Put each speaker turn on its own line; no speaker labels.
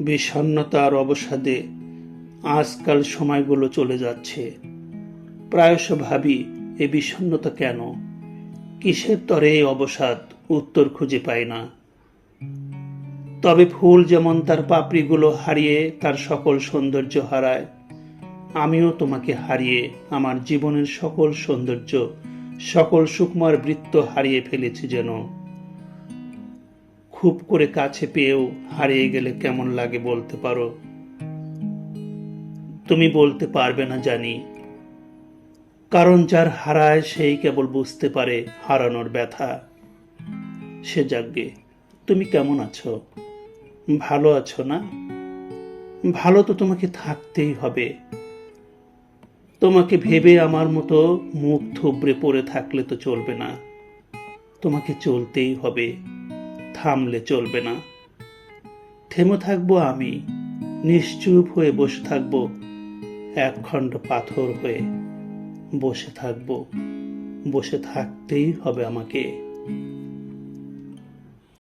বিষণ্ণতার অবসাদে আজকাল সময়গুলো চলে যাচ্ছে। প্রায়শ ভাবি, এ বিষণ্ণতা কেন? কিসের তরে এই অবসাদ? উত্তর খুঁজে পাই না। তবে ফুল যেমন তার পাপড়িগুলো হারিয়ে তার সকল সৌন্দর্য হারায়, আমিও তোমাকে হারিয়ে আমার জীবনের সকল সৌন্দর্য, সকল সুকুমার বৃত্ত হারিয়ে ফেলেছি যেন। খুব করে কাছে পেয়েও হারিয়ে গেলে কেমন লাগে বলতে পারো? তুমি বলতে পারবে না জানি। কারণ যার হারায় সেই কেবল বুঝতে পারে হারানোর ব্যথা। সে যাকগে তুমি কেমন আছো? ভালো আছো না? ভালো তো তোমাকে থাকতেই হবে। তোমাকে ভেবে আমার মতো মুখ থুবড়ে পড়ে থাকলে তো চলবে না। তোমাকে চলতেই হবে। থামলে চলবে না। থেমে থাকব আমি, নিশ্চুপ হয়ে বসে থাকব এক খণ্ড পাথর হয়ে বসে থাকব, বসে থাকতেই হবে আমাকে।